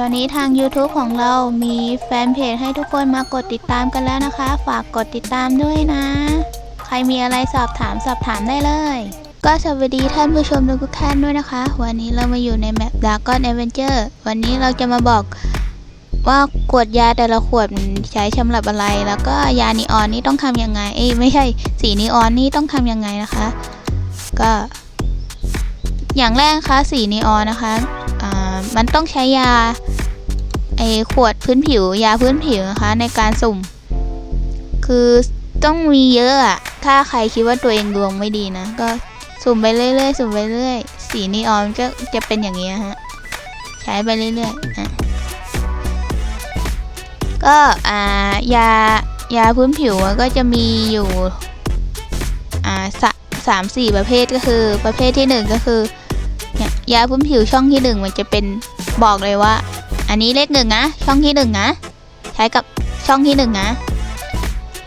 ตอนนี้ทาง YouTube ของเรามีแฟนเพจให้ทุกคนมากดติดตามกันแล้วนะคะ ฝากกดติดตามด้วยนะ ใครมีอะไรสอบถามสอบถามได้เลย ก็สวัสดีท่านผู้ชมทุกท่านด้วยนะคะ วันนี้เรามาอยู่ในแมป Dragon Adventure วันนี้เราจะมาบอกว่าขวดยาแต่ละขวดใช้สำหรับอะไร แล้วก็ยานีออนนี่ต้องทำยังไง เอ้ยไม่ใช่สีนีออนนี่ต้องทำยังไงนะคะ ก็ อย่างแรกคะสีนีออนนะคะอ่ามันต้องใช้ยา ไอขวดพื้นผิวยาพื้นผิวนะคะ ในการสุ่ม คือต้องมีเยอะอะถ้าใครคิดว่าตัวเองดวงไม่ดีนะ ก็สุ่มไปเรื่อยๆ สุ่มไปเรื่อยสีนีออนก็จะเป็นอย่างนี้ฮะ ใช้ไปเรื่อยๆอะก็อ่ายายาพื้นผิวมันก็จะมีอยู่อ่าสสามสี่ประเภทก็คือประเภทที่หนึ่งก็คือ ยาพื้นผิวช่องที่หนึ่งมันจะเป็นบอกเลยว่า อันนี้เลขหนึ่งนะ ช่องที่หนึ่งนะ ใช้กับช่องที่หนึ่งนะ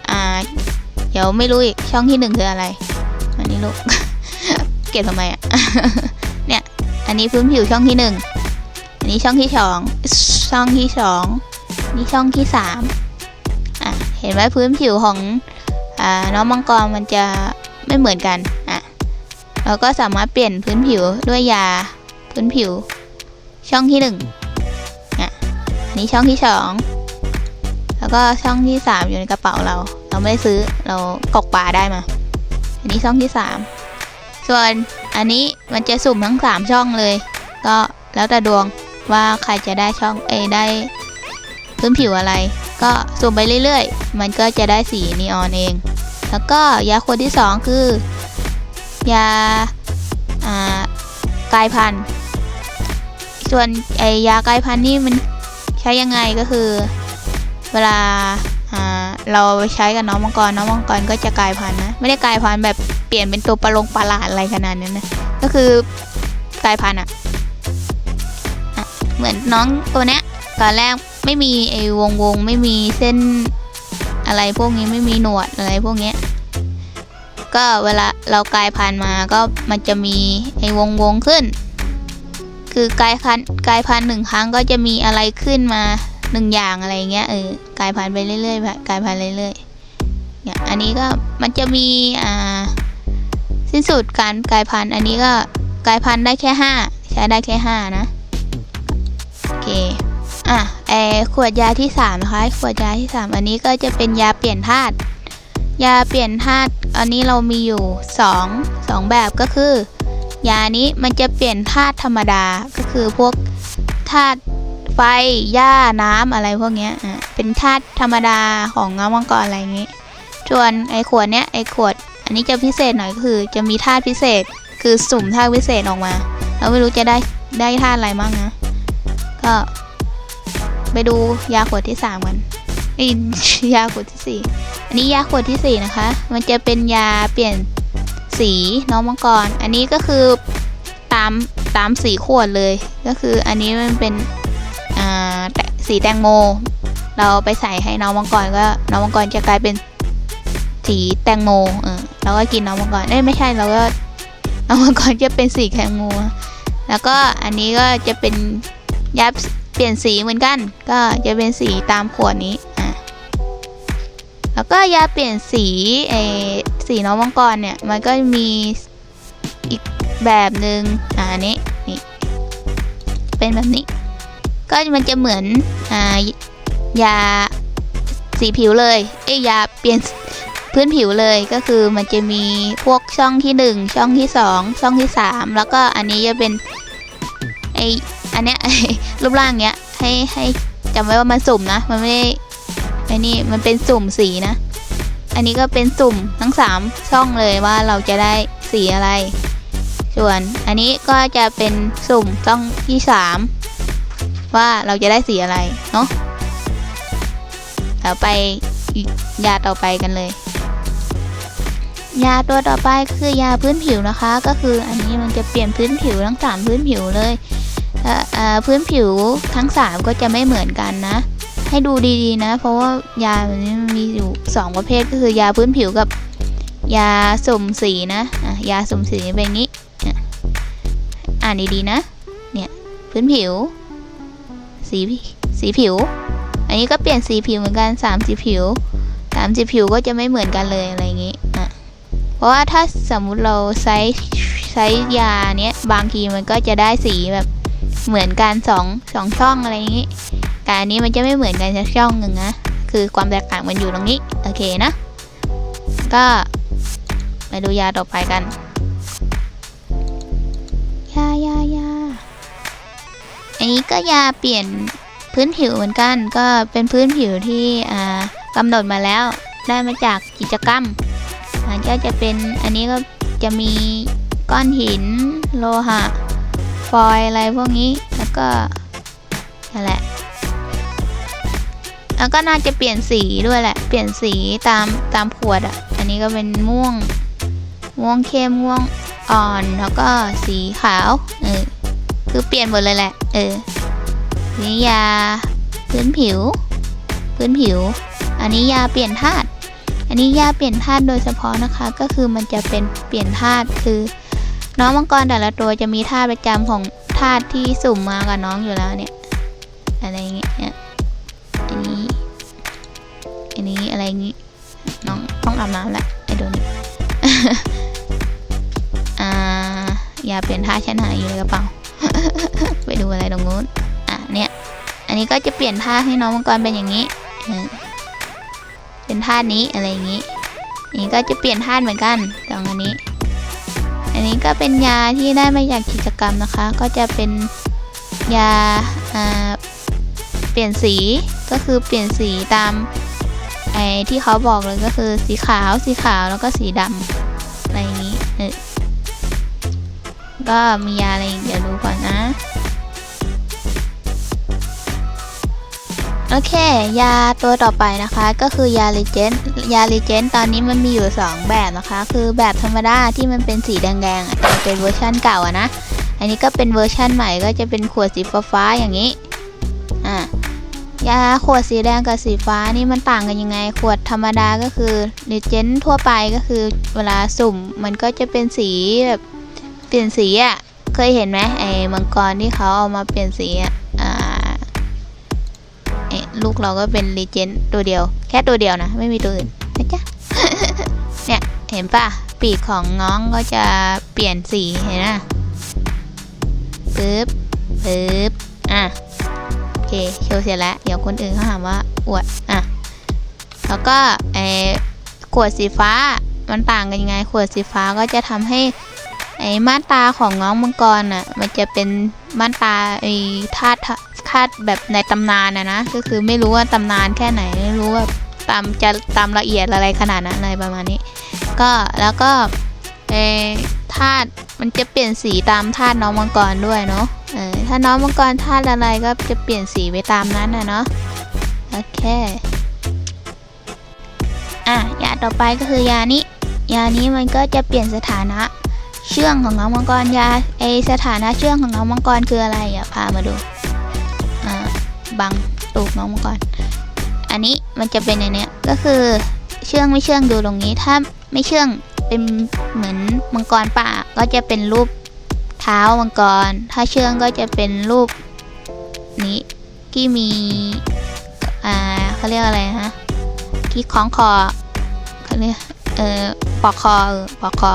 อ่า เดี๋ยวไม่รู้อีก ช่องที่หนึ่งคืออะไร อันนี้ลูก เก็บทำไมอะ เนี่ย อันนี้พื้นผิวช่องที่หนึ่ง อันนี้ช่องที่สอง ช่องที่สอง นี่ช่องที่สามอะ เห็นไหมพื้นผิวของ อ่า น้องมังกรมันจะไม่เหมือนกัน อะ เราก็สามารถเปลี่ยนพื้นผิวด้วยยา พื้นผิว ช่องที่หนึ่ง นนี้ช่องที่สองแล้วก็ช่องที่สามอยู่ในกระเป๋าเรา เราไม่ได้ซื้อเรากกปลาได้มา อันนี้ช่องที่สามส่วนอันนี้มันจะสุ่มทั้งสามช่องเลย ก็แล้วแต่ดวงว่าใครจะได้ช่องเอได้พื้นผิวอะไร ก็สุ่มไปเรื่อยๆ มันก็จะได้สีนีออนเอง แล้วก็ยาขวดที่สองคือยาอ่ากายพันธุ์ ส่วนไอยากายพันธุ์นี่มัน ใช้ยังไงก็คือ เวลาอ่าเราใช้กับน้องมังกรน้องมังกรก็จะกลายพันธุ์นะ ไม่ได้กลายพันธุ์แบบเปลี่ยนเป็นตัวประลงประหลาดอะไรขนาดนั้นนะก็คือกลายพันธุ์อะอะเหมือนน้องตัวเนี้ยตอนแรกไม่มีไอ้วงวงไม่มีเส้นอะไรพวกนี้ไม่มีหนวดอะไรพวกเนี้ยก็เวลาเรากลายพันธุ์มาก็มันจะมีไอ้วงวงขึ้น คือกลายพันธุ์กลายพันธุ์หนึ่งครั้งก็จะมีอะไรขึ้นมาหนึ่งอย่างอะไรเงี้ยเออกลายพันธุ์ไปเรื่อยๆกลายพันธุ์เรื่อยๆเนี่ยอันนี้ก็มันจะมีอ่าสิ้นสุดการกลายพันธุ์อันนี้ก็กลายพันธุ์ได้แค่ห้าใช้ได้แค่ห้านะโอเคอะไอขวดยาที่สามนะคะขวดยาที่สามอันนี้ก็จะเป็นยาเปลี่ยนธาตุยาเปลี่ยนธาตุอันนี้เรามีอยู่สองสองแบบก็คือ ยานี้มันจะเปลี่ยนธาตุธรรมดาก็คือพวกธาตุไฟหญ้าน้ำอะไรพวกเนี้ยอะเป็นธาตุธรรมดาของน้ำมังกรอะไรอย่างงี้ส่วนไอ้ขวดเนี้ยไอ้ขวด อันนี้จะพิเศษหน่อยก็คือ จะมีธาตุพิเศษ คือสุ่มธาตุพิเศษออกมาเราไม่รู้จะได้ได้ธาตุอะไรบ้างนะ ก็ ไปดูยาขวดที่สามกันอ้ยยาขวดที่สี่อันนี้ยาขวดที่สี่นะคะ มันจะเป็นยาเปลี่ยน สีน้องมังกร อันนี้ก็คือตามตามสีขวดเลย ก็คืออันนี้มันเป็นสีแตงโม เราไปใส่ให้น้องมังกรก็น้องมังกรจะกลายเป็นสีแตงโม เออเราก็กินน้องมังกรเอ้ยไม่ใช่เราก็น้องมังกรจะเป็นสีแตงโม แล้วก็อันนี้ก็จะเป็นยาเปลี่ยนสีเหมือนกัน ก็จะเป็นสีตามขวดนี้ อะ แล้วก็ยาเปลี่ยนสีไอ สีน้องมังกรเนี่ย มันก็มีอีกแบบหนึ่งอ่านี้นี่เป็นแบบนี้ ก็มันจะเหมือนอ่ายาสีผิวเลยเอ้ยยาเปลี่ยนพื้นผิวเลยก็คือมันจะมีพวกช่องที่หนึ่งช่องที่สองช่องที่สามแล้วก็อันนี้จะเป็นไออันเนี้ยรูปร่างเนี้ยให้ให้จำไว้ว่ามันสุ่มนะ มันไม่ได้ไอ้นี่มันเป็นสุ่มสีนะ อันนี้ก็เป็นสุ่มทั้งสามช่องเลยว่าเราจะได้สีอะไร ส่วนอันนี้ก็จะเป็นสุ่มช่องที่สามว่าเราจะได้สีอะไรเนาะเราไปยาต่อไปกันเลย ยาตัวต่อไปคือยาพื้นผิวนะคะ ก็คืออันนี้มันจะเปลี่ยนพื้นผิวทั้งสามพื้นผิวเลยพื้นผิวทั้งสามก็จะไม่เหมือนกันนะ ให้ดูดีๆนะ เพราะว่ายามันมีอยู่สองประเภทก็คือยาพื้นผิวกับยาสุ่มสีนะอะยาสุ่มสีเป็นอย่างนี้อะอ่านดีๆนะ เนี่ยพื้นผิว สีสีผิว อันนี้ก็เปลี่ยนสีผิวเหมือนกันสามสีผิวสามสีผิวก็จะไม่เหมือนกันเลยอะไรอย่างงี้อะเพราะว่าถ้าสมมุติเราใช้ใช้ยาเนี้ยบางทีมันก็จะได้สีแบบเหมือนกันสองสองช่องอะไรอย่างงี้ แต่อันนี้มันจะไม่เหมือนกันสักช่องหนึ่งนะ คือความแตกต่างมันอยู่ตรงนี้ โอเคนะ ก็มาดูยาต่อไปกัน ยายายาอันนี้ก็ยาเปลี่ยนพื้นผิวเหมือนกัน ก็เป็นพื้นผิวที่อ่ากำหนดมาแล้ว ได้มาจากกิจกรรมอันก็จะเป็นอันนี้ก็จะมีก้อนหิน โลหะ ฟอยอะไรพวกนี้ แล้วก็นั่นแหละ แล้วก็น่าจะเปลี่ยนสีด้วยแหละ เปลี่ยนสีตามตามขวดอะ อันนี้ก็เป็นม่วง ม่วงเข้ม ม่วงอ่อน แล้วก็สีขาว เออ คือเปลี่ยนหมดเลยแหละ เออ นี่ยา พื้นผิว พื้นผิว อันนี้ยาเปลี่ยนธาตุ อันนี้ยาเปลี่ยนธาตุโดยเฉพาะนะคะ ก็คือมันจะเป็นเปลี่ยนธาตุ คือ น้องมังกรแต่ละตัวจะมีธาตุประจำของธาตุที่สุ่มมากับน้องอยู่แล้วเนี่ย อะไรอย่างเงี้ย อะไรอย่างงี้ น้องต้องอาบน้ำแหละไอ้ตัวนี้อ่ายาเปลี่ยนธาตุฉันหายอยู่ในกระเป๋าไปดูอะไรตรงนู้นอะเนี่ย อันนี้ก็จะเปลี่ยนธาให้น้องมังกรเป็นอย่างนี้เป็นธานี้อะไรอย่างนี้อันนี้ก็จะเปลี่ยนธาเหมือนกันตรงอันนี้ อันนี้ก็เป็นยาที่ได้มาจากกิจกรรมนะคะ ก็จะเป็นยาเปลี่ยนสีก็คือเปลี่ยนสีตาม ไอ้ที่เขาบอกเลยก็คือสีขาวสีขาวแล้วก็สีดำอะไรอย่างนี้เออก็มียาอะไรอีกเดี๋ยวดูก่อนนะ โอเค ยาตัวต่อไปนะคะก็คือยาลีเจนยาลีเจนตอนนี้มันมีอยู่ 2 แบบนะคะ คือแบบธรรมดาที่มันเป็นสีแดงๆจะเป็นเวอร์ชั่นเก่าอะนะ อันนี้ก็เป็นเวอร์ชั่นใหม่ก็จะเป็นขวดสีฟ้าๆอย่างนี้ อะ ยาขวดสีแดงกับสีฟ้านี่มันต่างกันยังไง ขวดธรรมดาก็คือลีเจนทั่วไปก็คือเวลาสุ่มมันก็จะเป็นสีแบบเปลี่ยนสีอะ เคยเห็นไหมไอ้มังกรที่เขาเอามาเปลี่ยนสีอะอ่าเอ๊ะลูกเราก็เป็นรีเจนตัวเดียว แค่ตัวเดียวนะ ไม่มีตัวอื่นนะจ๊ะเนี่ยเห็นปะปีกของน้องก็จะเปลี่ยนสีเห็นนะปึ๊บปึ๊บอะ เคโชว์เสร็จแล้ว เดี๋ยวคนอื่นเขาถามว่าอวดอะแล้วก็ไอ้ขวดสีฟ้ามันต่างกันยังไง ขวดสีฟ้าก็จะทำให้ไอ้ม่านตาของน้องมังกรอะมันจะเป็นม่านตาไอ้ธาตุธาตุแบบในตำนานนะนะก็คือไม่รู้ว่าตำนานแค่ไหนไม่รู้ว่าตามจะตามละเอียดอะไรขนาดนั้นอะไรประมาณนี้ ก็แล้วก็ไอ้ธาตุมันจะเปลี่ยนสีตามธาตุน้องมังกรด้วยเนาะ เออถ้าน้องมังกรธาตุอะไรก็จะเปลี่ยนสีไปตามนั้นนะเนาะโอเคอะยาต่อไปก็คือยานี้ ยานี้มันก็จะเปลี่ยนสถานะเชื่องของน้องมังกรยาไอสถานะเชื่องของน้องมังกรคืออะไรอะพามาดูอ่าบังตูกน้องมังกรอันนี้มันจะเป็นในเนี้ยก็คือเชื่องไม่เชื่องดูตรงนี้ถ้าไม่เชื่องเป็นเหมือนมังกรป่าก็จะเป็นรูป ท้ามังกร ถ้าเชื่องก็จะเป็นรูปนี้ที่มี อ่าเขาเรียกอะไรฮะที่คล้องคอเขาเรียกเออปอกคอเออปอกคอ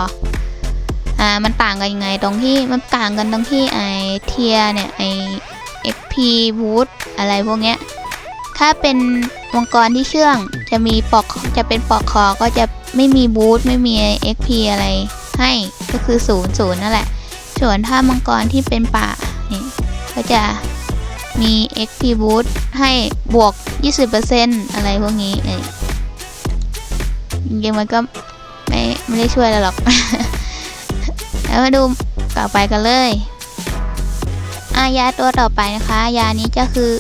อ่า มันต่างกันยังไงตรงที่มันต่างกันตรงที่ไอเทียเนี่ยไอ XP Wood อะไรพวกเนี้ย ถ้าเป็นมังกรที่เชื่องจะมีปอกจะเป็นปอกคอก็จะไม่มีบูทไม่มี XP อะไรให้ก็คือศูนย์ศูนย์นั่นแหละ ส่วนถ้ามังกรที่เป็นป่านี่ก็จะมี XP Boost ให้บวก 20%อะไรพวกนี้เอ้ยจริงๆมันก็ไม่ไม่ได้ช่วยอะไรหรอก แล้วมาดูต่อไปกันเลยอายาตัวต่อไปนะคะ ยานี้ก็คือ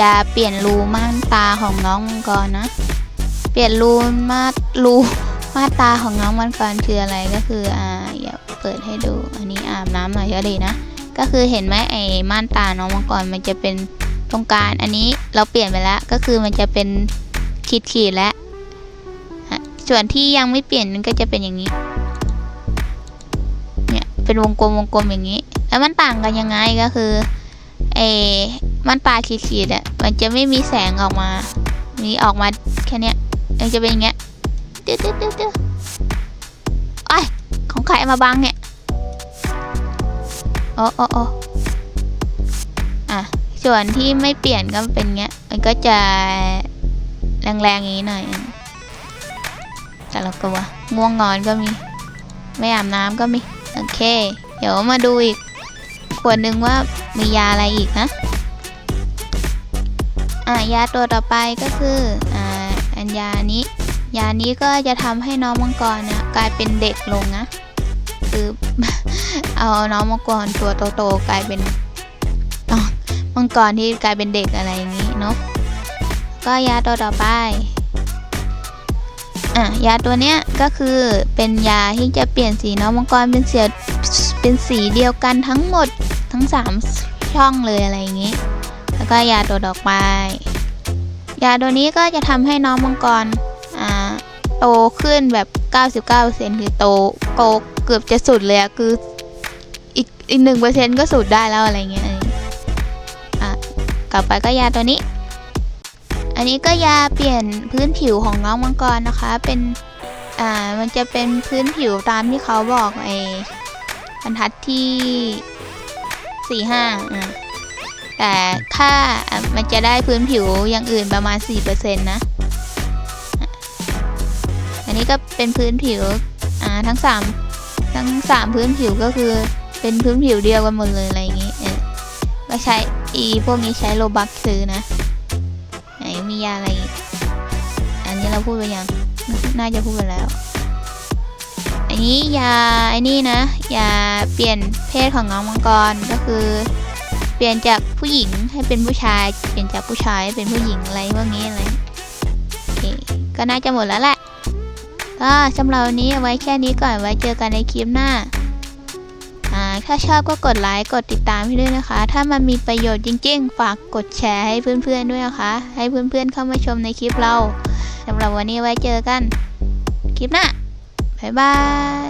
ยาเปลี่ยนรูม่านตาของน้องมังกรนะ เปลี่ยนรูมารูม่านตาของน้องมังกรคืออะไรก็คืออ่า เปิดให้ดู อันนี้อาบน้ำหน่อยก็ดีนะ ก็คือเห็นไหมไอ้ม่านตาน้องมังกรมันจะเป็นตรงกลางอันนี้เราเปลี่ยนไปแล้วก็คือมันจะเป็นขีดขีดแล้วส่วนที่ยังไม่เปลี่ยนมันก็จะเป็นอย่างนี้ เนี่ยเป็นวงกลมวงกลมอย่างนี้ แล้วมันต่างกันยังไงก็คือเอมันตาขีดๆอะมันจะไม่มีแสงออกมามีออกมาแค่เนี้ยมันจะเป็นอย่างเงี้ยเดี๋ยวเดี๋ยวเดี๋ยวเดี๋ยวไอยของ ใครมาบังเนี่ยโอ้โอ้โอ้อะ ส่วนที่ไม่เปลี่ยนก็เป็นเงี้ย มันก็จะแรงๆอย่างนี้หน่อย แต่ละตัวง่วงนอนก็มี ไม่อาบน้ำก็มี โอเค เดี๋ยวมาดูอีกขวดหนึ่งว่ามียาอะไรอีกนะ อ่ายาตัวต่อไปก็คือ อ่า อันยานี้ ยานี้ก็จะทำให้น้องมังกรเนี่ยกลายเป็นเด็กลงนะ คือ เอาน้องมังกรตัวโตๆกลายเป็นน้องมังกรที่กลายเป็นเด็กอะไรอย่างนี้เนาะก็ยาตัวต่อไปอะยาตัวเนี้ยก็คือเป็นยาที่จะเปลี่ยนสีน้องมังกรเป็นเสียเป็นสีเดียวกันทั้งหมดทั้งสามช่องเลยอะไรอย่างนี้ แล้วก็ยาตัวดอกไม้ยาตัวนี้ก็จะทำให้น้องมังกรอ่าโตขึ้นแบบ 99%คือโตโตเกือบจะสุดเลยอะคืออีกอีกหนึ่งเปอร์เซ็นต์ก็สุดได้แล้วอะไรเงี้ยอะกลับไปก็ยาตัวนี้ อันนี้ก็ยาเปลี่ยนพื้นผิวของน้องมังกรนะคะ เป็นอ่ามันจะเป็นพื้นผิวตามที่เขาบอกไอ้บรรทัดที่สี่ห้าอ่าแต่ถ้ามันจะได้พื้นผิวอย่างอื่นประมาณ 4%นะอะอันนี้ก็เป็นพื้นผิวอ่าทั้งสาม ทั้งสามพื้นผิวก็คือเป็นพื้นผิวเดียวกันหมดเลยอะไรอย่างงี้เออก็ใช้อีพวกนี้ใช้โลบักซื้อนะไหนมียาอะไร อันนี้เราพูดไปยังน่าจะพูดไปแล้ว อันนี้ยาไอ้นี่นะยาเปลี่ยนเพศของน้องมังกรก็คือ เปลี่ยนจากผู้หญิงให้เป็นผู้ชาย เปลี่ยนจากผู้ชายให้เป็นผู้หญิงอะไรพวกนี้อะไรโอเคก็น่าจะหมดแล้วแหละ ก็สำหรับวันนี้ไว้แค่นี้ก่อนไว้เจอกันในคลิปหน้าอ่าถ้าชอบก็กดไลค์กดติดตามให้ด้วยนะคะ ถ้ามันมีประโยชน์จริงๆ ฝากกดแชร์ให้เพื่อนๆด้วยนะคะ ให้เพื่อนๆเข้ามาชมในคลิปเราสำหรับวันนี้ไว้เจอกัน คลิปหน้า บ๊ายบาย